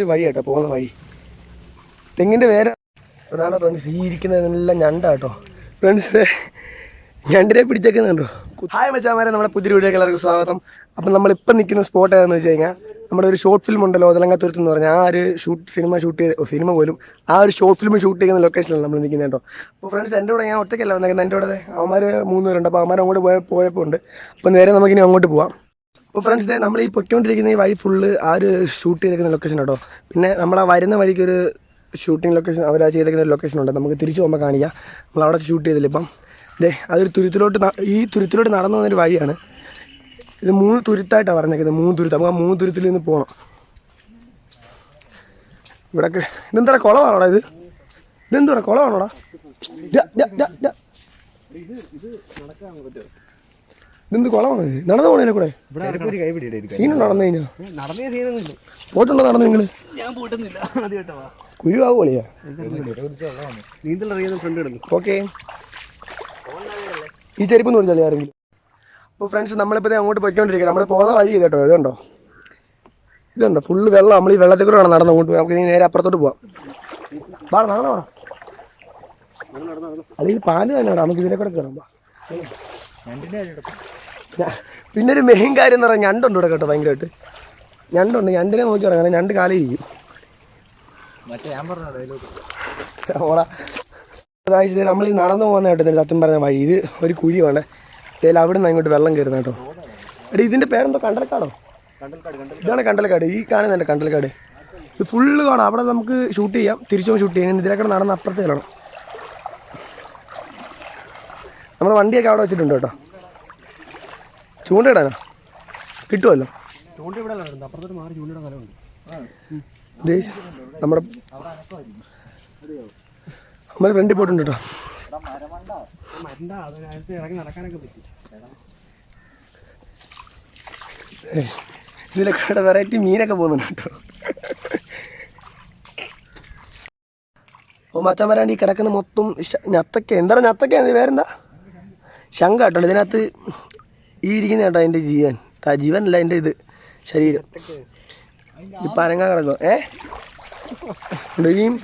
ഒരു വഴി കേട്ടോ പോകുന്ന വഴി. തെങ്ങിന്റെ വേറെ അതാണ് ഫ്രണ്ട്സ് ഈ ഇരിക്കുന്നതെല്ലാം ഞണ്ട കേട്ടോ ഫ്രണ്ട്സ് ഞണ്ടിനെ പിടിച്ചേക്കുന്നുണ്ടോ? ഹായ് മച്ചാമാരെ നമ്മുടെ പുതിയ വീഡിയോ എല്ലാവർക്കും സ്വാഗതം. അപ്പം നമ്മളിപ്പം നിൽക്കുന്ന സ്പോട്ട് ഏതാണെന്ന് വെച്ച് കഴിഞ്ഞാൽ നമ്മുടെ ഒരു ഷോർട്ട് ഫിലിം ഉണ്ടല്ലോ ഒതലങ്ങാത്തുരത്ത് എന്ന് പറഞ്ഞാൽ ആ ഒരു ഷൂട്ട് സിനിമ ഷൂട്ട് ചെയ്ത് സിനിമ പോലും. ആ ഒരു ഷോർട്ട് ഫിലിം ഷൂട്ട് ചെയ്യുന്ന ലൊക്കേഷനിലാണ് നമ്മൾ നിൽക്കുന്നത് കേട്ടോ. അപ്പോൾ ഫ്രണ്ട്സ് എന്റെ കൂടെ ഞാൻ ഒറ്റയ്ക്കല്ല വന്നേക്കുന്നത്. എന്റെ കൂടെ അവന്മാർ മൂന്ന് പേരുണ്ട് അപ്പോൾ അവന്മാർ അങ്ങോട്ട് പോയ പോയപ്പോൾ ഉണ്ട്. അപ്പോൾ നേരെ നമുക്കിനി അങ്ങോട്ട് പോവാം. അപ്പോൾ ഫ്രണ്ട്സ് ഇതേ നമ്മൾ ഈ പൊയ്ക്കൊണ്ടിരിക്കുന്ന ഈ വഴി ഫുള്ള് ആ ഒരു ഷൂട്ട് ചെയ്തേക്കുന്ന ലൊക്കേഷൻ കേട്ടോ പിന്നെ നമ്മൾ ആ വരുന്ന വഴിക്ക് ഒരു ഷൂട്ടിംഗ് ലൊക്കേഷൻ അവർ ആ ചെയ്തേക്കുന്ന ഒരു ലൊക്കേഷൻ ഉണ്ട്. നമുക്ക് തിരിച്ചു പോകുമ്പോൾ കാണിക്കാം. നമ്മൾ അവിടെ ഷൂട്ട് ചെയ്തില്ല ഇപ്പം. ഇതേ അതൊരു തുരുത്തിലോട്ട് ഈ തുരുത്തിലോട്ട് നടന്നു വന്നൊരു വഴിയാണ്. ഇത് മൂന്ന് തുരുത്തായിട്ടാണ് പറഞ്ഞേക്കുന്നത്. മൂന്ന് തുരുത്ത്. നമുക്ക് ആ മൂന്ന് തുരുത്തിൽ നിന്ന് പോകണം ഇവിടൊക്കെ ഇതെന്താ കുളമാണോടാ ഇത്? ഇതെന്താ കുളമാണോടാ? ഇത് നടക്കാൻ. ഇതെന്ത് കുളമാണ്? നടന്നു പോണേ കൂടെ? സീനുണ്ടോ നടന്നു കഴിഞ്ഞാ പോയിട്ടുണ്ടോ നടന്നു നിങ്ങൾ? ഫ്രണ്ട് കിടന്നു ഓക്കെ. ഈ ചെരുപ്പ് നോക്കിച്ചാലേ ആരെങ്കിലും? അപ്പോൾ ഫ്രണ്ട്സ് നമ്മളിപ്പോൾ അങ്ങോട്ട് പോയിക്കൊണ്ടിരിക്കുക നമ്മൾ പോകുന്ന വഴി കേട്ടോ ഇതുണ്ടോ? ഇതുണ്ടോ? ഫുള്ള് വെള്ളം നമ്മൾ ഈ വെള്ളത്തിൽ കൂടെ വേണം നടന്ന് അങ്ങോട്ട്. നമുക്ക് ഇനി നേരെ അപ്പുറത്തോട്ട് പോവാം. വാ നടന്നോ അല്ലെങ്കിൽ പാൽ തന്നെ നമുക്ക് ഇതിനെ കൂടെ കയറാം വാ. പിന്നെ ഒരു മെയിൻ കാര്യം എന്ന് പറഞ്ഞാൽ ഞണ്ടുണ്ട് ഇവിടെ കേട്ടോ ഭയങ്കരമായിട്ട് ഞണ്ടുണ്ട് ഞണ്ടിനെ നോക്കി തുടങ്ങാൻ ഞണ്ട് കാലിരിക്കും ഓടാ അതായത് നമ്മൾ ഈ നടന്നു പോകുന്ന കേട്ടോ തത്തും സത്യം പറഞ്ഞ വഴി. ഇത് ഒരു കുഴി വേണ്ടേ? ഇതിൽ അവിടെ നിന്ന് അങ്ങോട്ട് വെള്ളം കയറുന്ന കേട്ടോ. എടി ഇതിന്റെ പേരെന്തോ? കണ്ടൽക്കാടോ? ഇതാണ് കണ്ടൽക്കാട്. ഈ കാണുന്നുണ്ട് കണ്ടൽക്കാട്. ഇത് ഫുള്ള് കാണാം. അവിടെ നമുക്ക് ഷൂട്ട് ചെയ്യാം. തിരിച്ചു ഷൂട്ട് ചെയ്യാം. ഇതിലേക്കൂടെ നടന്ന് അപ്പുറത്ത് ചെല്ലണം നമ്മൾ വണ്ടിയൊക്കെ അവിടെ വെച്ചിട്ടുണ്ട് കേട്ടോ ചൂണ്ടയിടാനോ കിട്ടുമല്ലോ ചൂണ്ട ഇവിടെ അല്ലായിരുന്നു അപ്പുറത്തോട്ട് മാറി ചൂണ്ടയുടെ സ്ഥലമുണ്ട് കിട്ടുമല്ലോ നമ്മുടെ നമ്മുടെ ഫ്രണ്ടിൽ പോയിട്ടുണ്ട് കേട്ടോ. ഇതിലൊക്കെ വെറൈറ്റി മീനൊക്കെ പോകുന്നുണ്ട് കേട്ടോ. അപ്പോൾ മച്ചാൻ വരാണ്ട് ഈ കിടക്കുന്ന മൊത്തം ഞത്തക്ക എന്താണ് ഞത്തക്ക? വേറെന്താ? ശങ്ക കേട്ടോ ഇതിനകത്ത് ഈ ഇരിക്കുന്ന കേട്ടോ എന്റെ ജീവൻ? ജീവൻ ജീവനല്ല എന്റെ ഇത് ശരീരം. ഇത് പരങ്ങാൻ കിടക്കും ഏ. ഇനിയും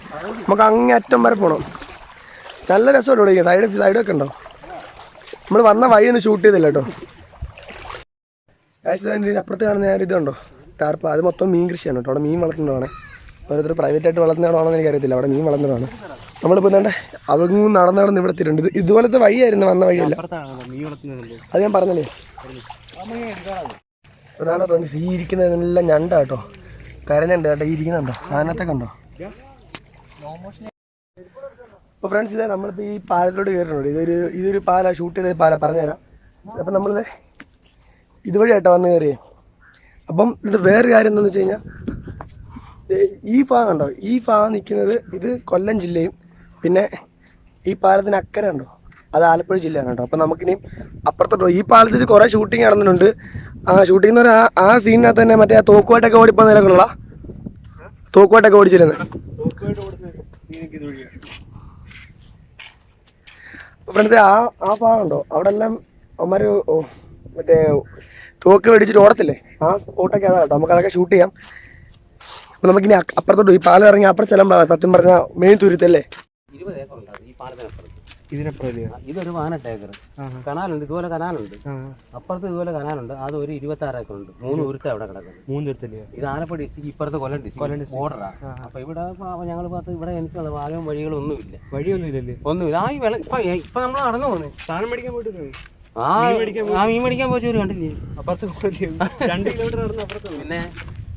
നമുക്ക് അങ്ങേ അറ്റം വരെ പോണം. നല്ല രസമുണ്ട് ഇവിടെ സൈഡ് സൈഡൊക്കെ ഉണ്ടോ? നമ്മൾ വന്ന വഴി ഒന്ന് ഷൂട്ട് ചെയ്തില്ല കേട്ടോ. അപ്പുറത്ത് കാണുന്ന ഞാൻ ഇതുണ്ടോ? ടാർപ്പ. അത് മൊത്തം മീൻ കൃഷിയാണ് കേട്ടോ. അവിടെ മീൻ വളർത്തുന്നതാണ്. ഓരോരുത്തർ പ്രൈവറ്റ് ആയിട്ട് വളർത്തുന്നതാണോ എന്ന് എനിക്കറിയത്തില്ല. അവിടെ മീൻ വളർന്നതാണ്. നമ്മളിപ്പോൾ തന്നെ അവിടെ നടന്ന് നടന്ന് ഇവിടെ എത്തിയിട്ടുണ്ട് ഇത് ഇതുപോലത്തെ വഴിയായിരുന്നു വന്ന വഴിയല്ല. അത് ഞാൻ പറഞ്ഞല്ലേ? ഒരാളെ ഫ്രണ്ട്സ് ഈ ഇരിക്കുന്നതെല്ലാം ഞണ്ട കേട്ടോ. കരഞ്ഞുണ്ട് കേട്ടോ ഈ ഇരിക്കുന്നുണ്ടോ സാധനത്തെ കണ്ടോ? അപ്പോൾ ഫ്രണ്ട്സ് ഇതേ നമ്മളിപ്പോൾ ഈ പാലത്തിലോട്ട് കയറുന്നുണ്ട് ഇതൊരു ഇതൊരു പാല ഷൂട്ട് ചെയ്ത പാല പറഞ്ഞുതരാം. അപ്പം നമ്മളിത് ഇതുവഴി ആയിട്ടാ വന്ന് കയറിയേ അപ്പം ഇത് വേറെ കാര്യം എന്താണെന്ന് വെച്ച് കഴിഞ്ഞാൽ ഈ ഭാഗം ഉണ്ടോ ഈ ഭാഗം നിൽക്കുന്നത് ഇത് കൊല്ലം ജില്ലയും പിന്നെ ഈ പാലത്തിന് അക്കരെ ഉണ്ടോ അത് ആലപ്പുഴ ജില്ലയാണ് കേട്ടോ അപ്പം നമുക്കിനി അപ്പുറത്തോട്ടോ ഈ പാലത്തിൽ കുറേ ഷൂട്ടിംഗ് നടന്നിട്ടുണ്ട്. ആ ഷൂട്ടിംഗ് എന്ന് പറഞ്ഞാൽ ആ സീനിനകത്ത് തന്നെ മറ്റേ ആ തോക്കുവായിട്ടൊക്കെ ഓടിപ്പോൾ നിലക്കുള്ള തോക്കുവായിട്ടൊക്കെ ഓടിച്ചിരുന്നത് ഫ്രണ്ട്സ് ആ ആ ഭാഗം ഉണ്ടോ അവിടെ എല്ലാം അവന്മാര് ഓ മറ്റേ തോക്ക് മേടിച്ചിട്ട് ഓടത്തില്ലേ? ആ സ്പോട്ടൊക്കെ അതാ കേട്ടോ നമുക്ക് അതൊക്കെ ഷൂട്ട് ചെയ്യാം. അപ്പൊ നമുക്കിനി അപ്പുറത്തോട്ട് ഈ പാലം ഇറങ്ങി അപ്പുറം ചെല്ലാം സത്യം പറഞ്ഞ മെയിൻ തുരുത്തല്ലേ ഇരുപത് ഏക്കർ ഉണ്ട് ഈ പാലത്തിനപ്പുറത്ത് ഇതൊരു വാനട്ട് ഏക്കർ കനാലുണ്ട് ഇതുപോലെ കനാലുണ്ട്. അപ്പുറത്ത് ഇതുപോലെ കനാലുണ്ട് അത് ഒരു ഇരുപത്തി ആറ് ഏക്കർ ഉണ്ട്. മൂന്ന് ഉരുത്ത അവിടെ കിടക്കുന്നത് മൂന്ന് ഇത് ആലപ്പുഴ ഡിസ്ട്രിക്ട് ഇപ്പുറത്ത് കൊല്ലം ഡിസ്ട്രിക്ട് ബോർഡറാ അപ്പൊ ഇവിടെ ഞങ്ങൾ ഭാഗത്ത് ഇവിടെ എനിക്കുള്ള പാലവും വഴികളും ഒന്നുമില്ല. വഴിയൊന്നും ഇല്ലല്ലേ? ഒന്നുമില്ല. ആ ഈ വെള്ളം ഇപ്പൊ ഇപ്പൊ നമ്മൾ നടന്നു പോകുന്നത് സാധനം മേടിക്കാൻ പോയിട്ട് ആ ആ മീൻ മേടിക്കാൻ പോയി ഒരു കണ്ടില്ലേ? അപ്പുറത്ത്? രണ്ട് കിലോമീറ്റർ നടന്ന് അപ്പുറത്ത്. പിന്നെ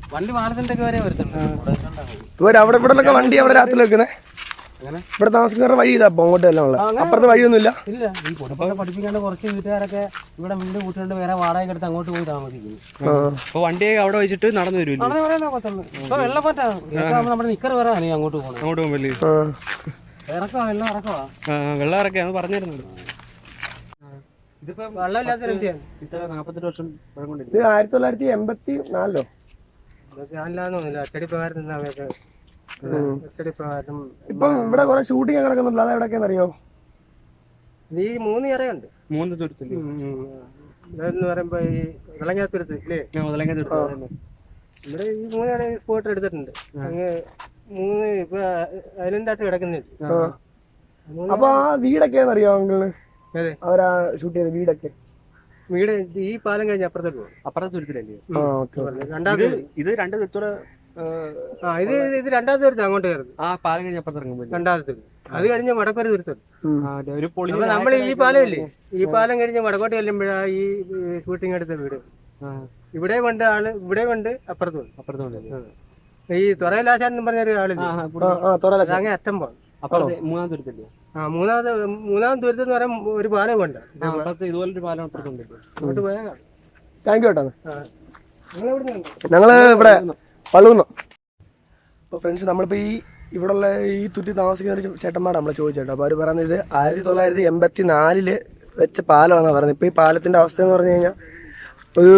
വണ്ടി ഒക്കെ വരെ വരുത്തുണ്ട് അവിടെ ഇവിടെ വണ്ടി അവിടെ രാത്രി വെക്കുന്നേ? അങ്ങനെ ഇവിടെ താമസിക്കുന്നവരുടെ വഴി ഇതാ അപ്പൊ അങ്ങോട്ട് എല്ലാം ഉള്ളത്. അപ്പുറത്തെ വഴിയൊന്നുമില്ല? ഇല്ല. ഈ പഠിപ്പിക്കാണ്ട് കുറച്ച് വീട്ടുകാരൊക്കെ ഇവിടെ വീട് കൂട്ടിക്കൊണ്ട് വേറെ വാടക എടുത്ത് അങ്ങോട്ട് പോയി താമസിക്കുന്നു. അപ്പൊ വണ്ടിയൊക്കെ അവിടെ വെച്ചിട്ട് നടന്നു വരും വെള്ളപ്പാറ്റാ നമ്മുടെ നിക്കർ വരെ അങ്ങോട്ട് പോകണം അങ്ങോട്ട് പോകുമ്പല്ലേ ആ. ഇറക്കവാ വെള്ളം ഇറക്കവാ. ആ വെള്ളം ഇറക്കിയാന്ന് പറഞ്ഞിരുന്നു ഇതിപ്പോ വെള്ളമില്ലാത്ത ആയിരത്തി തൊള്ളായിരത്തി എൺപത്തി നാലിലോ ഇപ്പം ഇവിടെ കുറെ ഷൂട്ടിംഗ് അത് അറിയോ ഈ മൂന്ന് ഇറയുണ്ട് മൂന്ന് പറയുമ്പോ ഈ വിളങ്ങാത്തുരത്ത് ഇല്ലേ? ഇവിടെ ഈ മൂന്നാണ് സ്പോട്ട് എടുത്തിട്ടുണ്ട്. അങ്ങ് മൂന്ന് ഇപ്പൊ ഐലൻഡായിട്ട് കിടക്കുന്നില്ല. അപ്പൊ ആ വീടൊക്കെ അറിയോ അങ്കിളിന്? അതെ. അവരാ ഷൂട്ട് ചെയ്ത വീടൊക്കെ. വീട് ഈ പാലം കഴിഞ്ഞ അപ്പുറത്തോട്ട് പോകും അപ്പുറത്തെ തുരുത്തിലല്ലേ ആ ഓക്കെ രണ്ടാമത് ഇത് ഇത് രണ്ട് തുരുത്തോടെ ആ ഇത് ഇത് രണ്ടാമത്തെ തുരുത്ത് അങ്ങോട്ട് കയറുന്നത്. ആ പാലം കഴിഞ്ഞ അപ്പുറത്ത് ഇറങ്ങുമ്പോൾ രണ്ടാമത്തെ തുരുത്ത് അത് കഴിഞ്ഞ് വടക്കൊരു തുരുത്തത് ഒരു പൊളി അപ്പൊ നമ്മൾ ഈ പാലം ഇല്ലേ? ഈ പാലം കഴിഞ്ഞ് വടക്കോട്ട് ചെല്ലുമ്പോഴാ ഈ ഷൂട്ടിംഗ് എടുത്ത വീട്. ഇവിടെ കൊണ്ട് ആൾ ഇവിടെ കൊണ്ട് അപ്പുറത്ത് ഉണ്ട് അപ്പുറത്തുണ്ടല്ലേ ഈ തുറയിലാശാൻ എന്ന് പറഞ്ഞൊരു ആളില്ലേ? അങ്ങനെ അങ്ങ് അറ്റം പോകും അപ്പുറത്തെ മൂന്നാം തുരുത്തല്ലേ ആ മൂന്നാമത്തെ ദുരിതം എന്ന് പറയാൻ ഒരു പാലം ഉണ്ട് ആ, അപ്പുറത്ത് ഇതുപോലൊരു പാലം അപ്പുറത്തുണ്ടല്ലോ അങ്ങോട്ട് പോയാൽ താങ്ക് യു കേട്ടോ. ഞങ്ങൾ ഞങ്ങൾ ഇവിടെ പള്ളുന്നു അപ്പോൾ ഫ്രണ്ട്സ് നമ്മളിപ്പോൾ ഈ ഇവിടെയുള്ള ഈ തുരുത്തി താമസിക്കുന്ന ഒരു ചേട്ടന്മാർ നമ്മൾ ചോദിച്ചേട്ടോ. അപ്പോൾ അവർ പറയുന്നത് ആയിരത്തി തൊള്ളായിരത്തി എൺപത്തി നാലിൽ വെച്ച പാലമാണെന്നാണ് പറയുന്നത്. ഇപ്പോൾ ഈ പാലത്തിന്റെ അവസ്ഥ എന്ന് പറഞ്ഞു കഴിഞ്ഞാൽ ഒരു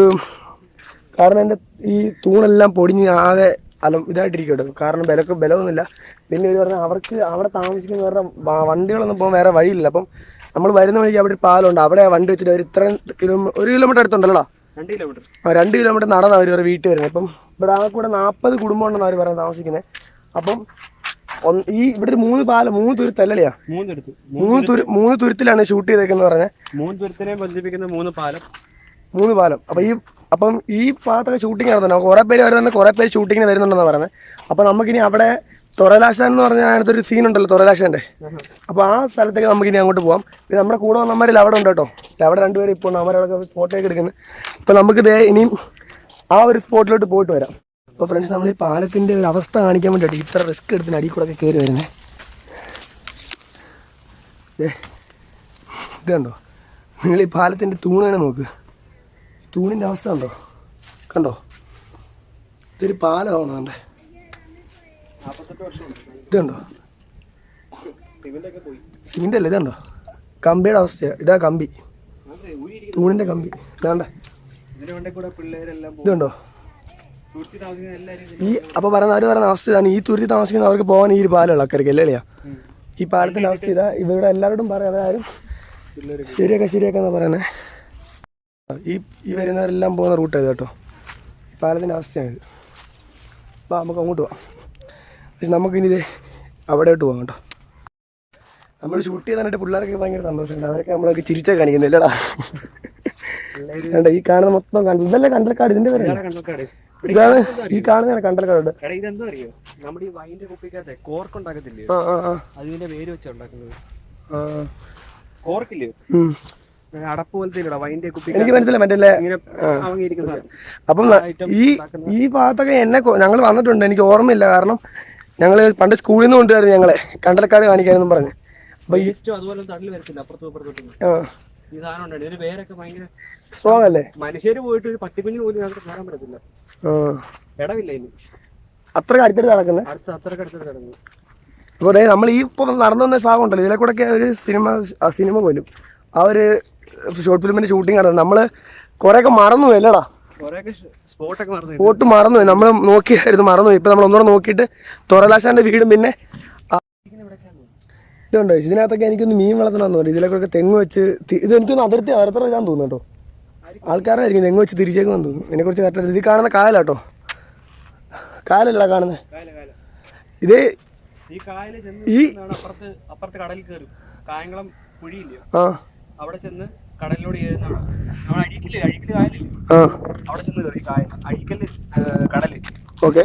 കാരണം എന്റെ ഈ തൂണെല്ലാം പൊടിഞ്ഞ് ആകെ അലം ഇതായിട്ടിരിക്കട്ടോ കാരണം ബലക്ക് ബലമൊന്നുമില്ല പിന്നെ ഇവർ പറഞ്ഞാൽ അവർക്ക് അവിടെ താമസിക്കുന്നവരുടെ വേറെ വണ്ടികളൊന്നും പോകാൻ വേറെ വഴിയില്ല. അപ്പം നമ്മൾ വരുന്ന വഴിക്ക് അവിടെ ഒരു പാലമുണ്ട്. അവിടെ വണ്ടി വെച്ചിട്ട് അവർ ഇത്രയും കിലോമീറ്റർ ഒരു കിലോമീറ്റർ അടുത്തുണ്ടല്ലോ രണ്ട് കിലോമീറ്റർ. ആ രണ്ട് കിലോമീറ്റർ നടന്ന അവർ ഇവരുടെ വീട്ടിൽ വരുന്നത്. അപ്പം ഇവിടെ ആ കൂടെ നാൽപ്പത് കുടുംബം ഉണ്ടെന്ന് അവർ പറയാൻ താമസിക്കുന്നത് അപ്പം ഒന്ന് ഈ ഇവിടെ ഒരു മൂന്ന് പാല മൂന്ന് തുരുത്തല്ലല്ലയാ മൂന്ന് മൂന്ന് തുരു മൂന്ന് തുരുത്തിലാണ് ഷൂട്ട് ചെയ്തേക്കെന്ന് പറഞ്ഞത് മൂന്ന് തുരുത്തിനെ ബന്ധിപ്പിക്കുന്ന മൂന്ന് പാലം. മൂന്ന് പാലം. അപ്പൊ ഈ അപ്പം ഈ ഭാഗത്തൊക്കെ ഷൂട്ടിംഗ് നടത്തുന്നുണ്ട് കുറേ പേര് വരുന്നുണ്ട് കുറേ പേര് ഷൂട്ടിങ്ങിന് വരുന്നുണ്ടെന്ന് പറയുന്നത്. അപ്പം നമുക്കിനി അവിടെ തുറലാശാൻ എന്ന് പറഞ്ഞാൽ അതിനകത്ത് ഒരു സീൻ ഉണ്ടല്ലോ തൊറലാശാന്റെ അപ്പോൾ ആ സ്ഥലത്തേക്ക് നമുക്കിനി അങ്ങോട്ട് പോവാം. പിന്നെ നമ്മുടെ കൂടെ വന്നവരിൽ അവിടെ ഉണ്ട് കേട്ടോ. അവിടെ രണ്ടുപേരും ഇപ്പോൾ ഉണ്ട്. അവരവിടെ ഫോട്ടോ ഒക്കെ എടുക്കുന്നത് അപ്പോൾ നമുക്ക് ദേ ഇനിയും ആ ഒരു സ്പോട്ടിലോട്ട് പോയിട്ട് വരാം. അപ്പോൾ ഫ്രണ്ട്സ് നമ്മൾ ഈ പാലത്തിന്റെ ഒരു അവസ്ഥ കാണിക്കാൻ വേണ്ടിയിട്ട് ഇത്ര റിസ്ക് എടുത്തിന് അടിയിൽ കൂടെ ഒക്കെ കയറി വരുന്നത് ഇതുണ്ടോ നിങ്ങൾ ഈ പാലത്തിന്റെ തൂണ് തന്നെ നോക്ക്. തൂണിന്റെ അവസ്ഥ ഉണ്ടോ കണ്ടോ? ഇതൊരു പാലമാണ് കണ്ടേ. ഇതുണ്ടോ? സിമെന്റ് അല്ല ഇതുണ്ടോ? കമ്പിയുടെ അവസ്ഥയാ. ഇതാ കമ്പി. തൂണിന്റെ തൂണിന്റെ കമ്പി ഇതാണ്ടേ? ഇതുണ്ടോ ഈ അപ്പോൾ പറയുന്ന അവർ പറയുന്ന അവസ്ഥ ഇതാണ്. ഈ തുരുത്തി താമസിക്കുന്ന അവർക്ക് പോകാൻ ഈ ഒരു പാലമുള്ള അക്കരയ്ക്ക് അല്ലേ ഈ പാലത്തിന്റെ അവസ്ഥ ഇതാ. ഇവരുടെ എല്ലാവരോടും പറയാം. അവരാരും ശരിയൊക്കെ ശരിയൊക്കെ എന്നാ പറയുന്നത് ഈ ഈ വരുന്നവരെല്ലാം പോകുന്ന റൂട്ട് ഇത് കേട്ടോ പാലത്തിന്റെ അവസ്ഥയാണ് ഇത് അപ്പോൾ നമുക്ക് അങ്ങോട്ട് പോവാം. പക്ഷെ നമുക്കിനി ഇത് അവിടെയോട്ട് പോകാം കേട്ടോ നമ്മൾ ഷൂട്ട് ചെയ്താനായിട്ട് പിള്ളേർക്ക് ഭയങ്കര സന്തോഷമുണ്ട്. അവരൊക്കെ നമ്മളൊക്കെ ചിരിച്ചാൽ കാണിക്കുന്നില്ലടാ ഈ കാണുന്ന മൊത്തം കണ്ടൽ ഇതല്ലേ കണ്ടൽക്കാട് ഇതിന്റെ പേര് ഇതാണ് ഈ കാണുന്ന കണ്ടൽക്കാട്. ഇതെന്താ അറിയോ? നമ്മുടെ ഈ വൈന്റെ കുപ്പിക്കകത്തെ കോർക്ക് ഉണ്ടാക്കത്തില്ലേ? അതിന്റെ വേര് വെച്ചാ ഉണ്ടാക്കുന്നത്. കോർക്കില്ലേ? എനിക്ക് മനസ്സിലായി മറ്റല്ലേ അപ്പം ഈ ഈ ഭാഗത്തൊക്കെ എന്നെ ഞങ്ങൾ വന്നിട്ടുണ്ട് എനിക്ക് ഓർമ്മയില്ല കാരണം ഞങ്ങൾ പണ്ട് സ്കൂളിൽ നിന്ന് കൊണ്ടുവരുന്നു ഞങ്ങളെ. കണ്ടലക്കാട് കാണിക്കാനെന്നും പറഞ്ഞ്. അപ്പൊ ഈ സ്ട്രോങ് അല്ലേ? മനുഷ്യര് പോയിട്ട് ഒരു പട്ടിക്കുഞ്ഞിന് പോലും ഞങ്ങൾക്ക് കയറാൻ പറ്റത്തില്ല. ഇടവില്ല ഇനി. അത്ര അടുത്തടുത്ത് നടക്കുന്നത് അടുത്ത അത്രയ്ക്ക് അടുത്ത് അപ്പോൾ അതായത് നമ്മൾ ഈ ഇപ്പോൾ നടന്നു വന്ന ഭാഗം ഉണ്ടല്ലോ ഇതിലെ കൂടെ ഒക്കെ ഒരു സിനിമ ആ സിനിമ പോലും. ആ ഒരു ഷോർട്ട് ഫിലിമിന്റെ ഷൂട്ടിംഗ് ആണ്. നമ്മൾ കുറേയൊക്കെ മറന്നു പോയി. സ്പോട്ട് മറന്നു നമ്മൾ നോക്കിയായിരുന്നു മറന്നു ഇപ്പൊ നമ്മൾ ഒന്നുകൂടെ നോക്കിയിട്ട് തൊറലാശാന്റെ വീടും പിന്നെ ഇതുണ്ടോ? ഇതിനകത്തൊക്കെ എനിക്കൊന്ന് മീൻ വളർത്തണമെന്ന് തോന്നുന്നു. ഇതിലേക്കൊക്കെ തെങ്ങ് വെച്ച് ഇത് എനിക്കൊന്ന് അതിർത്തി അതിർത്തി ഞാൻ തോന്നുന്നു കേട്ടോ. ആൾക്കാരായിരിക്കും തെങ്ങ് വെച്ച് തിരിച്ചേക്കുമെന്ന് തോന്നുന്നു. ഇതിനെക്കുറിച്ച് കറക്റ്റ് ഇത് കാണുന്ന കായലാട്ടോ. കായലല്ല കാണുന്നത് ഇത് ഈ അപ്പുറത്ത് അപ്പുറത്ത് കടലിൽ കയറും കായംകുളം ആ. അവിടെ ചെന്ന് ചേരുന്നതാണ് നമ്മൾ അഴിക്കൽ അഴിക്കൽ കായലില്ലേ ആ. അവിടെ ചെന്ന് കയറി കായൽ അഴിക്കൽ കടൽ. ഓക്കെ.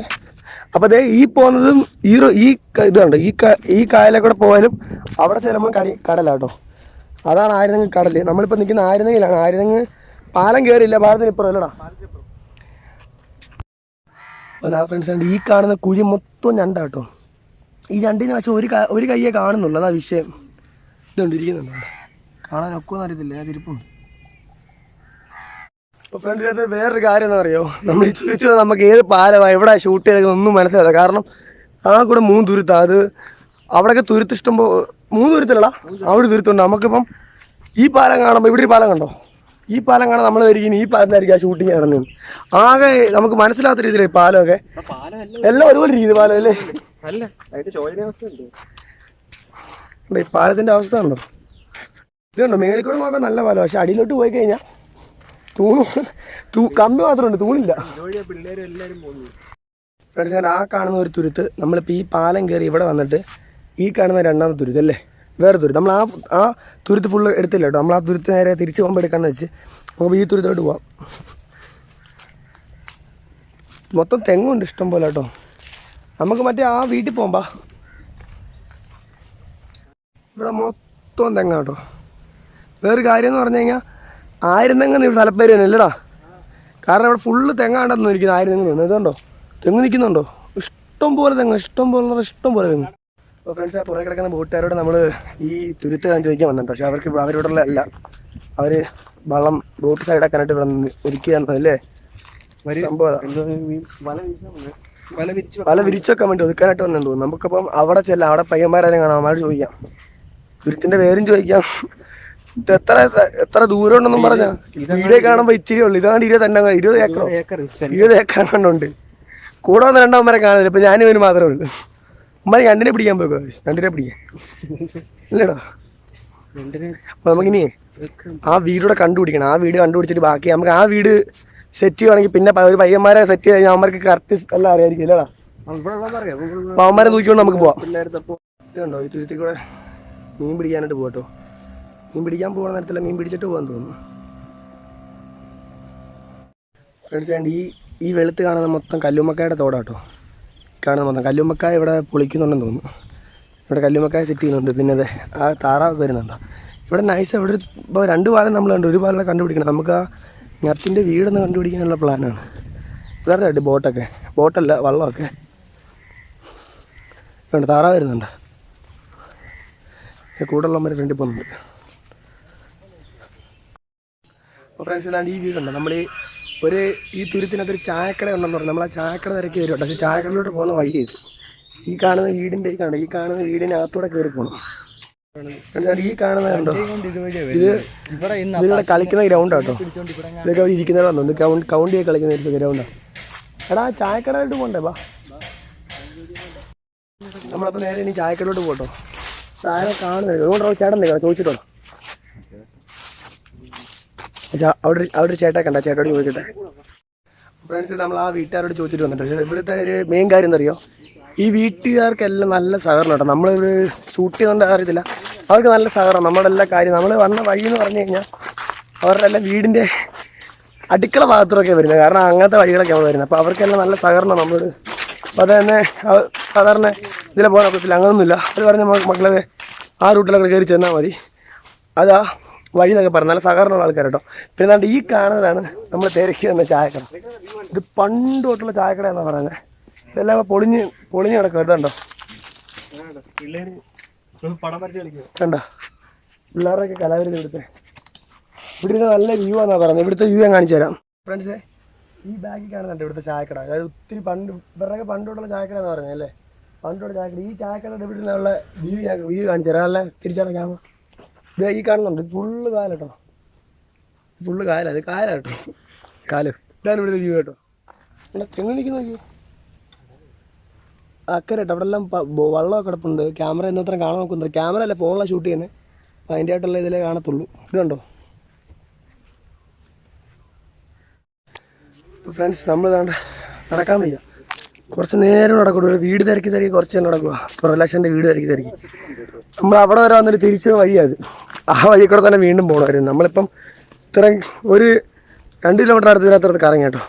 അപ്പോൾ ദേ ഈ പോകുന്നതും ഈ റോ- ഈ ക- ഇത് ഈ ക- ഈ കായലെ കൂടെ പോയാലും അവിടെ ചെല്ലുമ്പോൾ കടി കടലാട്ടോ അതാണ് ആയിരങ്ങ് കടൽ നമ്മളിപ്പോൾ നിൽക്കുന്ന ആയിരുന്നെങ്കിലാണ് ആയിരങ്ങ് പാലം കയറിയില്ല പാലത്തിന് ഇപ്പുറം അല്ലടാ. അതാ ഫ്രണ്ട്സ് ഉണ്ട് ഈ കാണുന്ന കുഴി മൊത്തം ഞണ്ടാട്ടോ ഈ ഞണ്ടിന് പക്ഷെ ഒരു ക- ഒരു കയ്യേ കാണുന്നുള്ളൂ. അതാ വിഷയം. ഇതുണ്ട് ഇരിക്കുന്നുണ്ട്? കാണാൻ ഒക്കെ അറിയത്തില്ല ഞാൻ തിരുപ്പുണ്ട്. അപ്പോൾ ഫ്രണ്ട് അത് വേറൊരു കാര്യം എന്താ അറിയോ നമ്മൾ ഈ തുരുത്ത് നമുക്ക് ഏത് പാലമാണ് എവിടെ ഷൂട്ട് ചെയ്തത് ഒന്നും മനസ്സിലായില്ല കാരണം ആ കൂടെ മൂന്ന് തുരുത്താ അത് അവിടെയൊക്കെ തുരുത്ത് ഇഷ്ടമ്പോൾ മൂന്ന് തുരുത്തല്ലടാ അവിടെ തുരുത്തുണ്ട് നമുക്കിപ്പം ഈ പാലം കാണുമ്പോൾ ഇവിടെ ഒരു പാലം കണ്ടോ? ഈ പാലം കാണാൻ നമ്മൾ വരികയും ഈ പാലത്തിലായിരിക്കും ആ ഷൂട്ടിങ് നടന്നത്. ആകെ നമുക്ക് മനസ്സിലാത്ത രീതിയിലായി പാലമൊക്കെ. എല്ലാം ഒരുപോലെ രീതി പാലം അല്ലേ? അല്ല അതിന്റെ ചോദനാവസ്ഥ ഉണ്ട് കണ്ടോ, ഈ പാലത്തിന്റെ അവസ്ഥ ഉണ്ടോ ഇതുണ്ടോ? മേളിക്കൂടെ നോക്കാൻ നല്ല പാലം പക്ഷെ അടിയിലോട്ട് പോയി കഴിഞ്ഞാൽ തൂണു തൂ കമ്പി മാത്രമുണ്ട് തൂണില്ല. ഫ്രണ്ട്സ് ഞാൻ ആ കാണുന്ന ഒരു തുരുത്ത് നമ്മളിപ്പോൾ ഈ പാലം കയറി ഇവിടെ വന്നിട്ട് ഈ കാണുന്ന രണ്ടാമത്തെ തുരുത്ത് അല്ലേ? വേറെ തുരുത്ത്. നമ്മൾ ആ ആ തുരുത്ത് ഫുള്ള് എടുത്തില്ല കേട്ടോ. നമ്മൾ ആ തുരുത്ത് നേരെ തിരിച്ച് പോകുമ്പോൾ എടുക്കാന്ന് വെച്ച് നമുക്ക് ഈ തുരുത്തോട്ട് പോവാം. മൊത്തം തെങ്ങുണ്ട് ഇഷ്ടം പോലെ കേട്ടോ. നമുക്ക് മറ്റേ ആ വീട്ടിൽ പോകുമ്പോൾ ഇവിടെ മൊത്തം തെങ്ങ കേട്ടോ. വേറൊരു കാര്യം എന്ന് പറഞ്ഞു കഴിഞ്ഞാൽ ആയിരം തെങ്ങ് ഇവിടെ സ്ഥലപ്പേര് തന്നെ അല്ലടാ കാരണം ഇവിടെ ഫുള്ള് തെങ്ങാണ്ടെന്ന് ഇരിക്കുന്നത് ആയിരം തെങ്ങ് നിന്ന് ഇതുണ്ടോ? തെങ്ങ് നിൽക്കുന്നുണ്ടോ? ഇഷ്ടം പോലെ തെങ്ങ് ഇഷ്ടം പോലെ ഇഷ്ടം പോലെ തെങ്ങ്. അപ്പോൾ ഫ്രണ്ട്സ് ആ പുറകെ കിടക്കുന്ന ബോട്ടുകാരോട് നമ്മൾ ഈ തുരുത്ത് ഞാൻ ചോദിക്കാൻ വന്നിട്ടോ പക്ഷെ അവർക്ക് അവരോടുള്ള അല്ല. അവർ വള്ളം ബോട്ട് സൈഡാക്കാനായിട്ട് ഇവിടെ നിന്ന് ഒരുക്കിയാണ് അല്ലേ. വല വിരിച്ചൊക്കെ വേണ്ടി ഒതുക്കാനായിട്ട് വന്നു തോന്നുന്നു. നമുക്കപ്പം അവിടെ ചെല്ലാം അവിടെ പയ്യന്മാരെ കാണാം. അവന്മാരോട് ചോദിക്കാം. തുരുത്തിന്റെ പേരും ചോദിക്കാം. ഇത് എത്ര എത്ര ദൂരം ഉണ്ടെന്നും പറഞ്ഞാ വീഡിയോ കാണുമ്പോ ഇച്ചിരി ഉള്ളു. ഇതാണ്ട് ഇരുപത് തന്നെ ഇരുപത് ഏക്കറോ? ഏക്കർ ഇരുപത് ഏക്കർ കണ്ടുണ്ട്. കൂടെ വന്ന രണ്ടാമരെ കാണുന്നില്ല. ഇപ്പൊ ഞാനും ഇവന് മാത്രമേ ഉള്ളൂ. ഉമ്മാരി രണ്ടിനെ പിടിക്കാൻ പോയിക്കോ? രണ്ടിനെ പിടിക്കാൻ. ഇല്ലടോ. അപ്പൊ നമുക്കിനി ആ വീടൂടെ കണ്ടുപിടിക്കണം. ആ വീട് കണ്ടുപിടിച്ചിട്ട് ബാക്കി നമുക്ക് ആ വീട് സെറ്റ് ചെയ്യുവാണെങ്കിൽ പിന്നെ ഒരു പയ്യന്മാരെ സെറ്റ് ചെയ്ത് അവന്മാർക്ക് കറക്റ്റ് എല്ലാം അറിയായിരിക്കും. ഇല്ലടാ. അവന്മാരെ നോക്കിക്കൊണ്ട് നമുക്ക് പോവാം. ഇതുണ്ടോ? ഈ തുരുത്തി കൂടെ മീൻ പിടിക്കാനായിട്ട് പോകട്ടോ മീൻ പിടിക്കാൻ പോകുന്ന നേരത്തില്ല മീൻ പിടിച്ചിട്ട് പോകാൻ തോന്നുന്നു. ഫ്രണ്ട്സ് ഞാൻ ഈ ഈ വെളുത്ത് കാണുന്ന മൊത്തം കല്ലുമ്മക്കായുടെ തോടാട്ടോ. കാണുന്ന മൊത്തം കല്ലുമ്മക്കായ ഇവിടെ പൊളിക്കുന്നുണ്ടെന്ന് തോന്നുന്നു. ഇവിടെ കല്ലുമ്മക്കായ സെറ്റ് ചെയ്യുന്നുണ്ട്. പിന്നെ അതെ ആ താറാവ് വരുന്നുണ്ടോ? ഇവിടെ നൈസ് ഇവിടെ ഇപ്പോൾ രണ്ട് പാലം നമ്മൾ കണ്ടു. ഒരു പാലം കണ്ടുപിടിക്കണം. നമുക്ക് ആ ഞത്തിന്റെ വീടൊന്ന് കണ്ടുപിടിക്കാനുള്ള പ്ലാനാണ്. വേറെ ഉണ്ട് ബോട്ടൊക്കെ ബോട്ടല്ല വള്ളമൊക്കെ. വേണ്ട താറാവ് വരുന്നുണ്ട്? കൂടുള്ളവന്മാർ ഫ്രണ്ടിൽ പോകുന്നുണ്ട് അപ്പോൾ ഫ്രണ്ട്സ് ഇതാണ്ട് ഈ വീടുണ്ട് നമ്മൾ ഈ ഒരു ഈ തുരുത്തിനകത്തൊരു ചായക്കട ഉണ്ടെന്ന് പറഞ്ഞു. നമ്മൾ ആ ചായക്കട തിരക്കി വരും പക്ഷേ ചായക്കടയിലോട്ട് പോകുന്ന വഴി ഇത് ഈ കാണുന്ന വീടിന്റെ ഈ കാണും ഈ കാണുന്ന വീടിനകത്തൂടെ കയറി പോകണം ഈ കാണുന്നത് കണ്ടോ? ഇത് ഇതിലൂടെ കളിക്കുന്ന ഗ്രൗണ്ട് കേട്ടോ. ഇതൊക്കെ അവർ ഇരിക്കുന്ന വന്നു. കൗണ്ട് കൗണ്ട് ചെയ്ത് കളിക്കുന്ന ഒരു ഗ്രൗണ്ടാണ് എടാ ചായക്കടയിലോട്ട് പോകണ്ടേ ബാ നമ്മളപ്പോൾ നേരെ ഇനി ചായക്കടയിലോട്ട് പോട്ടോ. ചായ കാണുന്നില്ല അതുകൊണ്ടോ ചേട്ടൻ ചോദിച്ചിട്ടുണ്ടോ. അവിടെ ചേട്ടാ കണ്ട ചേട്ടോട് ചോദിക്കട്ടെ. ഫ്രണ്ട്സ് നമ്മൾ ആ വീട്ടുകാരോട് ചോദിച്ചിട്ട് വന്നിട്ട്. ഇവിടുത്തെ ഒരു മെയിൻ കാര്യം എന്തറിയോ ഈ വീട്ടുകാർക്കെല്ലാം നല്ല സഹകരണം കേട്ടോ. നമ്മൾ ഷൂട്ട് ചെയ്യുന്നുണ്ട് അറിയത്തില്ല. അവർക്ക് നല്ല സഹകരണം. നമ്മുടെ എല്ലാ കാര്യം നമ്മൾ വന്ന വഴി എന്ന് പറഞ്ഞു കഴിഞ്ഞാൽ അവരുടെ എല്ലാം വീടിന്റെ അടുക്കള ഭാഗത്തൊക്കെ വരുന്നത്. കാരണം അങ്ങനത്തെ വഴികളൊക്കെയാണ് വരുന്നത്. അപ്പോൾ അവർക്കെല്ലാം നല്ല സഹകരണം നമ്മളോട്. അപ്പോൾ അത് തന്നെ സാധാരണ ഇതിലെ പോകാൻ ഒക്കത്തില്ല അങ്ങനൊന്നുമില്ല. അവർ പറഞ്ഞ മക്കളെ ആ റൂട്ടിലൊക്കെ കയറി ചെന്നാൽ മതി. അതാ വഴി എന്നൊക്കെ പറഞ്ഞാൽ സഹകരണമുള്ള ആൾക്കാർ കേട്ടോ പിന്നെ ഈ കാണുന്നതാണ് നമ്മൾ തിരക്കി തന്ന ചായക്കട. ഇത് പണ്ട് തൊട്ടുള്ള ചായക്കട എന്നാണ് പറയുന്നത് ഇതെല്ലാം പൊളിഞ്ഞ് പൊളിഞ്ഞ് കിടക്കും ഇതുണ്ടോ കണ്ടോ? പിള്ളേരുടെയൊക്കെ കലാവിരുന്ന് ഇവിടുത്തെ. ഇവിടുത്തെ നല്ല വ്യൂ ആണെന്നാണ് പറയുന്നത് ഇവിടുത്തെ വ്യൂ ഞാൻ കാണിച്ചു തരാം. ഫ്രണ്ട്സേ ഈ ബാഗിൽ കാണുന്നുണ്ട് ഇവിടുത്തെ ചായക്കട. അതായത് ഒത്തിരി പണ്ട് ഇവരുടെയൊക്കെ പണ്ടോട്ടുള്ള ചായക്കട എന്ന് പറഞ്ഞത് അല്ലേ? പണ്ടോട്ട് ചായക്കട. ഈ ചായക്കടയുടെ ഇവിടുന്നുള്ള വ്യൂ വ്യൂ കാണിച്ചു തരാം. അല്ലേ തിരിച്ചടക്കാം ഇത് ഈ കാണുന്നുണ്ട്. ഇത് ഫുള്ള് കാലട്ടോ ഫുള്ള് കാല. അത് കാലട്ടോ കാൽ. ഇതാണ് ഇവിടുത്തെ വ്യൂ കേട്ടോ. ഇവിടെ തെങ്ങ് നിൽക്കുന്ന നോക്കി. അക്കരട്ടോ അവിടെ എല്ലാം വള്ളമൊക്കെ കിടപ്പുണ്ട്. ക്യാമറ എന്നത്ര കാണാൻ നോക്കുന്നുണ്ട് ക്യാമറ അല്ല ഫോണിലാണ് ഷൂട്ട് ചെയ്യുന്നത് അപ്പം അതിന്റെ ആയിട്ടുള്ള ഇതിലേ കാണത്തുള്ളൂ. ഇത് കണ്ടോ? ഫ്രണ്ട്സ് നമ്മൾ ഇതാണ്ട് നടക്കാൻ വയ്യ. കുറച്ച് നേരം നടക്കുള്ളൂ. ഒരു വീട് തിരക്കി തിരക്കി കുറച്ച് നേരം നടക്കുക റിലാക്ഷന്റെ വീട് തിരക്കി തിരക്കി. നമ്മൾ അവിടെ വരെ വന്നിട്ട് തിരിച്ച വഴിയത് ആ വഴി കൂടെ തന്നെ വീണ്ടും പോകണമായിരുന്നു നമ്മളിപ്പം ഇത്ര ഒരു രണ്ട് കിലോമീറ്റർ അടുത്ത് ഇതിനകത്ത് കറങ്ങി കേട്ടോ.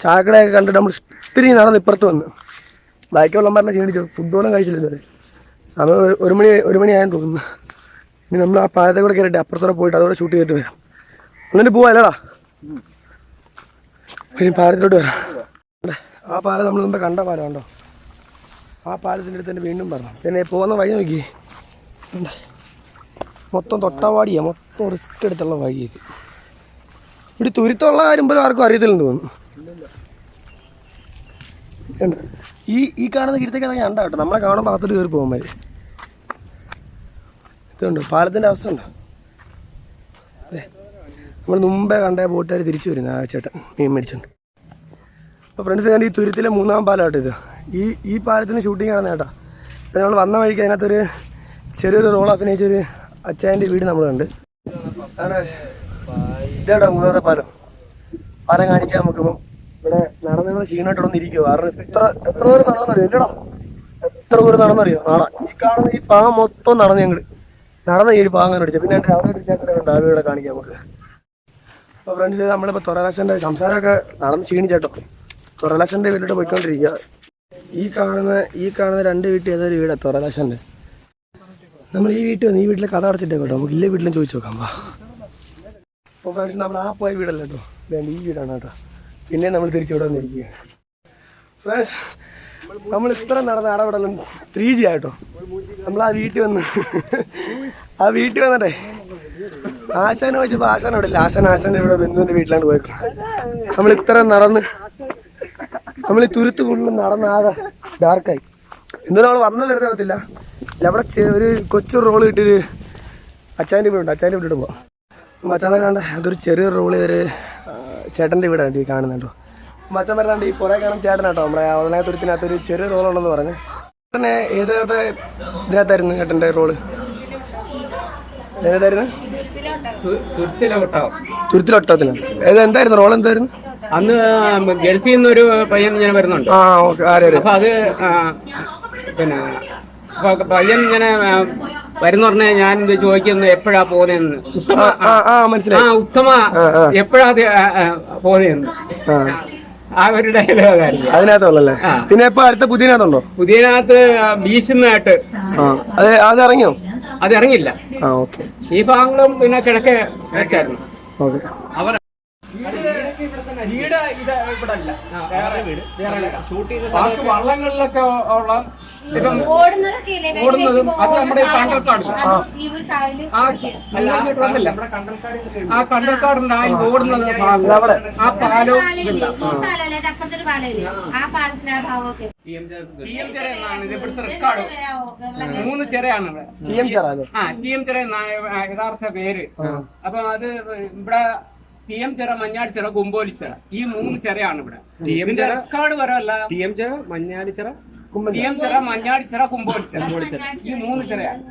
ചാക്കടയൊക്കെ കണ്ടിട്ട് നമ്മൾ ഇത്തിരി നടന്ന് ഇപ്പുറത്ത് വന്ന്. ബാക്കിയുള്ളമാരെ ക്ഷീണിച്ചു. ഫുഡ് പോലും കഴിച്ചില്ല ഇതുവരെ. സമയം ഒരു- മണി ഒരു മണിയായെന്ന് തോന്നുന്നു. ഇനി നമ്മൾ ആ പാലത്തെ കൂടെ കയറിയിട്ട് അപ്പുറത്തോടെ പോയിട്ട് അതോടെ ഷൂട്ട് ചെയ്തിട്ട് വരാം. എന്നിട്ട് പോവാ അല്ലടാ. ഇനി പാലത്തിലോട്ട് വരാം. ആ പാലം നമ്മൾ മുമ്പ് കണ്ട പാലം കണ്ടോ? ആ പാലത്തിന്റെ അടുത്ത് തന്നെ വീണ്ടും പറഞ്ഞു പിന്നെ പോകുന്ന വഴി നോക്കി? മൊത്തം തൊട്ടവാടിയാണ് മൊത്തം റിസ്ക് എടുത്തുള്ള വഴി ഇത്. ഇവിടെ തുരുത്തുള്ള കാര്യം പോലും ആർക്കും അറിയത്തില്ലെന്ന് തോന്നുന്നു? ഈ ഈ കാണുന്ന കീഴത്തേക്ക് അതൊക്കെ കണ്ട കേട്ടോ. നമ്മളെ കാണുമ്പോൾ അകത്തോട്ട് കയറി പോകുമ്പോൾ ഇതുണ്ട്? പാലത്തിന്റെ അവസ്ഥ ഉണ്ടോ? അതെ നമ്മൾ മുമ്പേ കണ്ട ബോട്ടുകാർ തിരിച്ചു വരുന്നത് ആ ചേട്ടൻ മീൻ മേടിച്ചുണ്ട്. അപ്പോൾ ഫ്രണ്ട്സ് ഞാൻ ഈ തുരുത്തിലെ മൂന്നാം പാലം കേട്ടോ ഇത്. ഈ ഈ പാലത്തിന് ഷൂട്ടിംഗ് ആണ് കേട്ടോ. അപ്പോൾ നമ്മൾ വന്ന വഴിക്ക് അതിനകത്തൊരു ചെറിയൊരു റോൾ അഭിനയിച്ചൊരു അച്ചായന്റെ വീട് നമ്മൾ കണ്ട്. ആണ് ഇതാട്ടോ മൂന്നാമത്തെ പാലം. പാലം കാണിക്കാൻ നമുക്കിപ്പം ഇവിടെ നടന്നു ക്ഷീണമായിട്ട് ഇവിടെ ഇരിക്കുക കാരണം എത്ര എത്ര ദൂരം നടന്നറിയോ? ഇല്ലടാ. എത്ര ദൂരം നടന്നറിയോ? നാളെ ഈ കാണുന്ന ഈ ഭാഗം മൊത്തം നടന്ന് ഞങ്ങൾ. നടന്ന ഈ ഒരു ഭാഗം അടിച്ചത് പിന്നെ രാവിലെ ചേട്ടനെ ഇവിടെ കാണിക്കാം നമുക്ക്. അപ്പോൾ ഫ്രണ്ട്സ് നമ്മളിപ്പോൾ തൊറലാശന്റെ സംസാരമൊക്കെ നടന്ന് ക്ഷീണിച്ചേട്ടോ. തൊറലാശന്റെ വീട്ടിലോട്ട് പോയിക്കൊണ്ടിരിക്കുക ഈ കാണുന്ന ഈ കാണുന്ന രണ്ട് വീട്ടിൽ ഏതൊരു വീടാണ് തൊറലാശന്റെ നമ്മൾ ഈ വീട്ടിൽ വന്ന് ഈ വീട്ടിലെ കഥ അടച്ചിട്ടേ കേട്ടോ. നമുക്ക് ഇല്ലേ വീട്ടിലും ചോദിച്ചു നോക്കാം. വാ. അപ്പോൾ ഫ്രണ്ട്സ് നമ്മൾ ആ പോയ വീടല്ല കേട്ടോ. വേണ്ട ഈ വീടാണ് കേട്ടോ. പിന്നെ നമ്മൾ തിരിച്ചു ഇവിടെ വന്നിരിക്കുക ഫ്രണ്ട്സ് നമ്മൾ ഇത്ര നടന്ന അടപെടലും ത്രീ ജി ആയിട്ടോ നമ്മൾ ആ വീട്ടിൽ വന്ന് ആ വീട്ടിൽ വന്നിട്ടേ. ആശാനെ വെച്ചപ്പോൾ ആശാൻ അവിടെ ഇല്ല ആശാൻ ആശാന്റെ ഇവിടെ ബന്ധുവിന്റെ വീട്ടിലാണ് പോയത് നമ്മൾ ഇത്ര നടന്ന് നമ്മൾ തുരുത്ത് കൂടുതലും നടന്ന് ആകെ ഡാർക്കായി ഇന്ന് നമ്മൾ വന്നത് അവിടെ ഒരു കൊച്ചു റോൾ കിട്ടിയൊരു അച്ചാന്റെ വീടുണ്ട് അച്ചാന്റെ വീട്ടിട്ട് പോവാം. മച്ചാൻ കണ്ട അതൊരു ചെറിയ റോൾ ഒരു ചേട്ടന്റെ വീടാണ് ഈ കാണുന്നുണ്ടോ മച്ചാൻ വരാണ്ട് ഈ പുറകെ കാണും ചേട്ടനാട്ടോ നമ്മുടെ അവളെ തുരുത്തിനകത്ത് ഒരു ചെറിയ റോളുണ്ടെന്ന് പറഞ്ഞ്. ചേട്ടനെ ഏതേത് ഇതിനകത്തായിരുന്നു ചേട്ടന്റെ റോൾ ഏതായിരുന്നു? തുരുത്തിലോട്ടോ തുരുത്തിലൊട്ടത്തിന് ഏത് എന്തായിരുന്നു? റോൾ എന്തായിരുന്നു അന്ന് ഗൾഫിൽ നിന്നൊരു പയ്യൻ ഇങ്ങനെ വരുന്നുണ്ട്. ആ ഓക്കെ ആരും അപ്പൊ അത് പിന്നെ പയ്യൻ ഇങ്ങനെ വരുന്ന പറഞ്ഞ ഞാൻ ഇത് ചോദിക്കുന്നത് എപ്പോഴാ പോന്നെന്ന്. ഉത്തമ ആ ആ ആ മനസ്സിലായി. ഉത്തമ ആ, ആ. എപ്പോഴാ പോന്നെന്ന്. ആ, ഒരു ഡയലോഗായിരുന്നു. അതിനകത്തുള്ളല്ലേ. പിന്നെ ഇപ്പൊ അടുത്ത പുതിയനകത്തുണ്ടോ പുതിയതിനകത്ത് വീശുന്നതായിട്ട് ആ. അത് അത് ഇറങ്ങിയോ? അത് ഇറങ്ങില്ല ആ ഓക്കെ. ഈ ഭാഗങ്ങളും പിന്നെ കിഴക്ക് വെച്ചായിരുന്നു. ഓക്കെ. വീട് ഇത് ഇവിടെ അല്ല. വേറെ വീട്. ഷൂട്ട് ചെയ്ത ബാക്കി വള്ളങ്ങളിലൊക്കെ ഉള്ള ഇപ്പം ഓടുന്നതും അത് നമ്മുടെ ഈ കണ്ടൽക്കാട്. ആ. കണ്ടല്ല, കണ്ടൽക്കാടുണ്ട്. ആ ഈ ഓടുന്നത് ആ പാലോ ടി എം ഇത് മൂന്ന് ചെറയാണ് ഇവിടെ. ടി എം ചെറ ആ ടി എം ചെറ യഥാർത്ഥ പേര്. അപ്പൊ അത് ഇവിടെ ടി എം ചെറ മഞ്ഞാടിച്ചിറ കുമ്പോലിച്ചിറ ഈ മൂന്ന് ചെറയാണ് ഇവിടെ. ഇതിന്റെ റെക്കോർഡ് വരല്ല ടി എം ചെറ എം ചെറ ഈ മൂന്ന് ചെറയാണ്.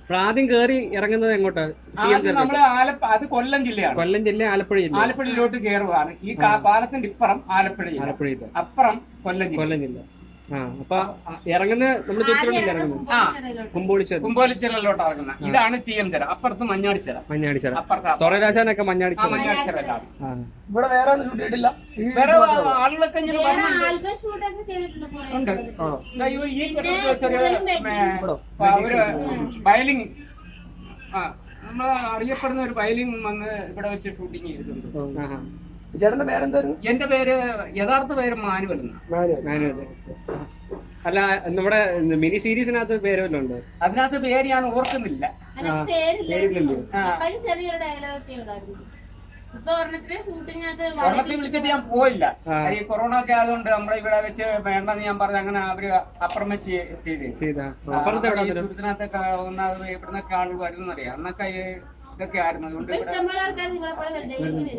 അപ്പോൾ ആദ്യം കയറി ഇറങ്ങുന്നത് എങ്ങോട്ടാ? അത് നമ്മൾ ആലപ്പ അത് കൊല്ലം ജില്ലയാണ്. കൊല്ലം ജില്ല ആലപ്പുഴ ജില്ല. ആലപ്പുഴയിലോട്ട് കേറുവാണ്. ഈ പാലത്തിന്റെ ഇപ്പുറം ആലപ്പുഴ ആലപ്പുഴ അപ്പുറം കൊല്ലം ജില്ല. കൊല്ലം ജില്ല. അപ്പൊ ഇറങ്ങുന്ന നമ്മൾ ഇതാണ് ടി എം ചെറ അപ്പുറത്ത് മഞ്ഞാടിച്ചിറ. മഞ്ഞാടിച്ചിറ. തൊറരാശാനൊക്കെ മഞ്ഞാടിച്ചിറ. മഞ്ഞാടിച്ചിറ ഇവിടെ വേറെ ഒന്നും ഷൂട്ട് ചെയ്തിട്ടില്ല ഈ വേറെ ആളുകളൊക്കെ ഉണ്ട്. ഈ- ചെറിയ ഒരു വയലിംഗ് നമ്മൾ അറിയപ്പെടുന്ന ഒരു വയലിംഗ് വന്ന് ഇവിടെ വെച്ച് ഷൂട്ടിങ് ചെയ്തിട്ടുണ്ട്. ആഹാ. ചേട്ടന്റെ പേരെന്തായിരുന്നു? എന്റെ പേര് യഥാർത്ഥ പേര് മാനുവൽ മാനുവൽ. അല്ല നമ്മുടെ മിനി സീരീസിനകത്ത് പേര് വല്ലതും ഉണ്ട്? അതിനകത്ത് പേര് ഞാൻ ഓർക്കുന്നില്ല. വിളിച്ചിട്ട് ഞാൻ പോയില്ല. ആ. ഈ കൊറോണ ഒക്കെ ആയതുകൊണ്ട് നമ്മുടെ ഇവിടെ വെച്ച് വേണ്ടെന്ന് ഞാൻ പറഞ്ഞു അങ്ങനെ അവർ അപ്രമിച്ച് ചെയ്ത്. ഇവിടുന്നൊക്കെ ആളുകൾ വരുന്നറിയാം അന്നൊക്കെ ഇതൊക്കെ ആയിരുന്നു. അതുകൊണ്ട് ഇപ്പൊ ഇഷ്ടംപോലെ.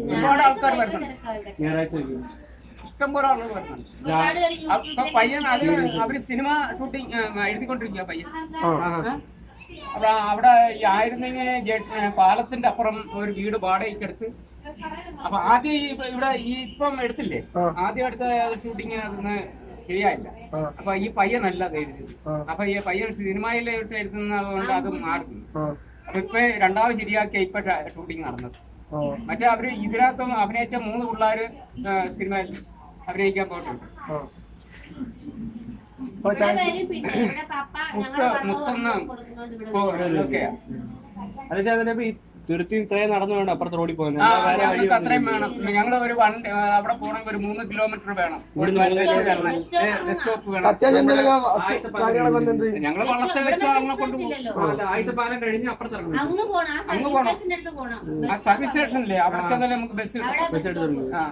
ഒരുപാട് ആൾക്കാർ വരുന്നുണ്ട്. ഞായറാഴ്ച ആളുകൾ വരുന്നുണ്ട്. അപ്പൊ പയ്യൻ അത് അവർ സിനിമ ഷൂട്ടിങ് എഴുതിക്കൊണ്ടിരിക്കുക പയ്യൻ. അപ്പൊ അവിടെ ഈ ആയിരുന്നെങ്കിൽ പാലത്തിന്റെ അപ്പുറം ഒരു വീട് വാടകയ്ക്ക് എടുത്ത്. അപ്പൊ ആദ്യം ഇവിടെ ഈ ഇപ്പം എടുത്തില്ലേ? ആദ്യം എടുത്ത ഷൂട്ടിങ് അതൊന്ന് ശരിയായില്ല. അപ്പൊ ഈ പയ്യനല്ല അത് എഴുതിയത്. അപ്പൊ ഈ പയ്യൻ സിനിമയിലോട്ട് എഴുതുന്നത് കൊണ്ട് അത് മാറുന്നു. ഇപ്പൊ രണ്ടാമത് ശരിയാക്കിയ ഇപ്പൊ ഷൂട്ടിങ് നടന്നത്. മറ്റേ അവർ ഇതിനകത്തും അഭിനയിച്ച മൂന്ന് പിള്ളേര് സിനിമ സിനിമയിൽ അഭിനയിക്കാൻ പോയിട്ടുണ്ട് ആ. ഇവിടെ പേര് പിന്നെ ഇവിടെ പപ്പ ഞങ്ങളെ മുത്ത- പണം മുത്തമ്മ കൊടുക്കുന്നുണ്ട് ഇവിടെ പോ- ഒക്കെയാ. അല്ല ചേട്ടൻ ഈ തുരുത്തി ഇത്രയും നടന്നു വേണം അപ്പുറത്തെ റോഡിൽ പോകുന്നത് ആ, ഞങ്ങൾക്ക് അത്രയും വേണം. ഞങ്ങൾ ഒരു വൺ അവിടെ പോകണമെങ്കിൽ ഒരു മൂന്ന് കിലോമീറ്റർ വേണം. സ്റ്റോപ്പ് വേണം. ഞങ്ങൾ വെച്ച് അങ്ങനെ കൊണ്ടുപോകും. ആദ്യത്തെ പാലം കഴിഞ്ഞ് അപ്പുറത്ത് ഇറങ്ങും അങ്ങ് പോണം. ആ സർവീസ് സ്റ്റേഷനില്ലേ അവിടെ ചെന്നാലേ നമുക്ക് ബസ് ബസ് എടുത്തു ആ.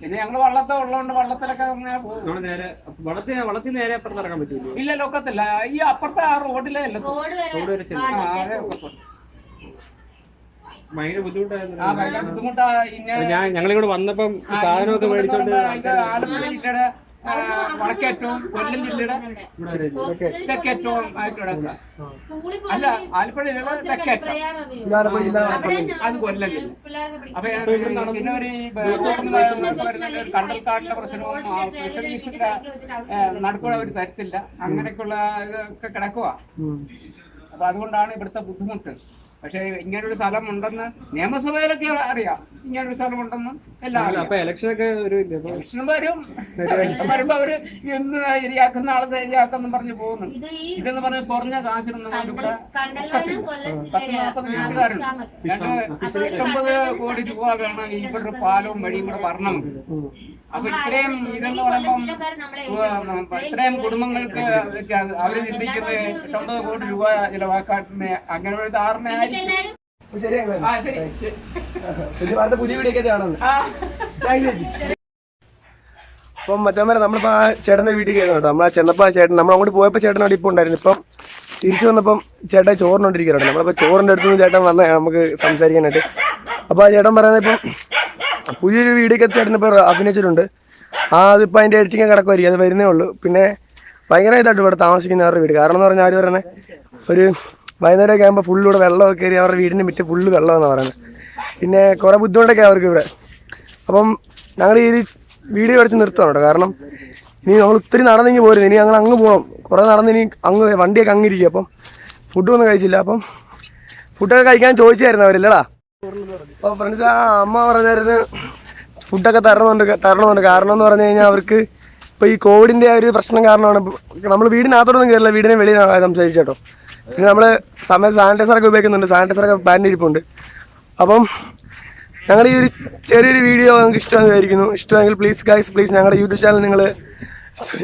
പിന്നെ ഞങ്ങൾ വള്ളത്തെ ഉള്ളതുകൊണ്ട് വള്ളത്തിലൊക്കെ അങ്ങനെ പോകും. നേരെ വള്ളത്തിൽ വള്ളത്തിൽ നേരെ അപ്പുറത്ത് ഇറങ്ങാൻ പറ്റില്ല ഇല്ല ലൊക്കത്തില്ല ഈ അപ്പുറത്തെ ആ റോഡിലേ അല്ലേ? റോഡ് വരെ റോഡ് വരെ ചെല്ലും. ആ, വാഴത്തെ അതേ പോകും. ഒക്കത്തുള്ളൂ. ഭയങ്കര ബുദ്ധിമുട്ടായിരുന്നു. ആ ഭയങ്കര ഇന്ന ഞാൻ ഞങ്ങളിവിടെ വന്നപ്പം സാധനമൊക്കെ മേടിച്ചോണ്ട് വടക്കേറ്റവും കൊല്ലം ജില്ലയുടെ തെക്കേറ്റവും ആയിട്ട് കിടക്കുക അല്ല ആലപ്പുഴ ജില്ലയുടെ തെക്കേറ്റം. ഇതാലപ്പുഴ അത് കൊല്ലം ജില്ല. അപ്പൊ പിന്നെ ഒരു കണ്ടൽക്കാടിന്റെ പ്രശ്നവും ആ ഫിഷറീസിന്റെ നടുക്കൂടെ അവർ തരത്തില്ല. അങ്ങനെയൊക്കെയുള്ള ഇതൊക്കെ കിടക്കുക അപ്പൊ അതുകൊണ്ടാണ് ഇവിടുത്തെ ബുദ്ധിമുട്ട്. പക്ഷേ ഇങ്ങനൊരു സ്ഥലം ഉണ്ടെന്ന് നിയമസഭയിലൊക്കെ അറിയാം. ഇങ്ങനൊരു സ്ഥലം ഉണ്ടെന്ന് എല്ലാം അറിയാം അപ്പൊ ഇലക്ഷൻ ഒരു ഇല്ലേ? അപ്പൊ വരും. വരുമ്പോ അവർ ഇന്ന് ശരിയാക്കുന്ന നാളെ ശരിയാക്കെന്നും പറഞ്ഞു പോകുന്നു. ഇതെന്ന് പറഞ്ഞ കുറഞ്ഞ കാശിനൊന്നും ഇവിടെ കണ്ടൽവനം പത്ത് നാൽപ്പത് വീട്ടുകാരുണ്ട്. രണ്ട് എട്ടൊമ്പത് കോടി രൂപ വേണം ഇവിടെ പാലവും വഴിയും കൂടെ വരണമെങ്കിൽ അപ്പൊ ഇത്രയും ഇതെന്ന് പറയുമ്പം ഇത്രയും കുടുംബങ്ങൾക്ക് അവർ ചിന്തിക്കുന്നത് എട്ടൊമ്പത് കോടി രൂപ ചിലവാക്കാൻ അങ്ങനെ ഒരു ധാരണയായിരിക്കും എല്ലാരും? ശരിയാണ് ആ ശരി ശരി. പുതിയ താങ്ക് അപ്പം മച്ചന്മാരെ നമ്മളിപ്പോൾ ആ ചേട്ടന്റെ വീട്ടിൽ കയറുന്നു കേട്ടോ. നമ്മൾ ആ ചെന്നപ്പോൾ ആ ചേട്ടൻ നമ്മൾ അങ്ങോട്ട് പോയപ്പോൾ ചേട്ടൻ അവിടെ ഇപ്പോൾ ഉണ്ടായിരുന്നു. ഇപ്പം തിരിച്ചു വന്നപ്പം ചേട്ടൻ ചോറിനോണ്ടിരിക്കുന്നുണ്ട് നമ്മളിപ്പോൾ ചോറിന്റെ അടുത്തുനിന്ന് ചേട്ടൻ വന്ന നമുക്ക് സംസാരിക്കാനായിട്ട്. അപ്പോൾ ആ ചേട്ടൻ പറയുന്നത് ഇപ്പം പുതിയൊരു വീഡിയോ ഇപ്പോൾ അഭിനയിച്ചിട്ടുണ്ട്. ആ അതിപ്പോൾ അതിന്റെ എഡിറ്റിംഗ് കിടക്കുമായിരിക്കും അത് വരുന്നേ ഉള്ളൂ. പിന്നെ ഭയങ്കര ഇതായിട്ട് ഇവിടെ താമസിക്കുന്ന അവരുടെ വീട്. കാരണം എന്ന് പറഞ്ഞാൽ അവർ പറയുന്നത് ഒരു വൈകുന്നേരമൊക്കെ ആകുമ്പോൾ ഫുള്ള് ഇവിടെ വെള്ളമൊക്കെ കയറി അവരുടെ വീടിന്റെ മുറ്റം ഫുള്ള് വെള്ളമെന്നാണ് പറയുന്നത് പിന്നെ കുറേ ബുദ്ധിമുട്ടൊക്കെ അവർക്ക് ഇവിടെ. അപ്പം ഞങ്ങൾ ഈ വീഡിയോ അടിച്ച് നിർത്തുകയാണ് കേട്ടോ. കാരണം ഇനി നമ്മൾ ഒത്തിരി നടന്നെങ്കിൽ പോരുന്നു ഇനി ഞങ്ങൾ അങ്ങ് പോകണം കുറേ നടന്ന് ഇനി അങ്ങ് വണ്ടിയൊക്കെ അങ്ങിരിക്കും അപ്പം ഫുഡൊന്നും കഴിച്ചില്ല. അപ്പം ഫുഡൊക്കെ കഴിക്കാൻ ചോദിച്ചായിരുന്നു അവരില്ലടാ അപ്പോൾ ഫ്രണ്ട്സ് ആ അമ്മ പറഞ്ഞായിരുന്നു ഫുഡൊക്കെ തരണമെന്നുണ്ട് തരണമെന്നുണ്ട് കാരണം എന്ന് പറഞ്ഞു കഴിഞ്ഞാൽ അവർക്ക് ഇപ്പോൾ ഈ കോവിഡിന്റെ ആ ഒരു പ്രശ്നം കാരണമാണ് നമ്മൾ വീടിനകത്തോടൊന്നും കയറില്ല വീടിനെ വെളിയിൽ സംസാരിച്ചേട്ടോ പിന്നെ നമ്മൾ സമയത്ത് സാനിറ്റൈസറൊക്കെ ഉപയോഗിക്കുന്നുണ്ട് സാനിറ്റൈസറൊക്കെ ബാൻഡ് ഇരിപ്പുണ്ട് അപ്പം ഞങ്ങളുടെ ഈ ഒരു ചെറിയൊരു വീഡിയോ നിങ്ങൾക്ക് ഇഷ്ടമെന്ന് വിചാരിക്കുന്നു ഇഷ്ടമെങ്കിൽ പ്ലീസ് ഗൈസ് പ്ലീസ് ഞങ്ങളുടെ യൂട്യൂബ് ചാനൽ നിങ്ങൾ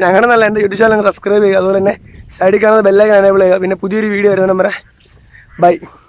ഞങ്ങളുടെ നല്ല എന്റെ യൂട്യൂബ് ചാനൽ സബ്സ്ക്രൈബ് ചെയ്യുക. അതുപോലെ തന്നെ സൈഡിൽ കാണുന്ന ബെല്ലൈക്കൻ എനേബിൾ ചെയ്യുക. പിന്നെ പുതിയൊരു വീഡിയോ വരുന്ന നമ്പറെ ബൈ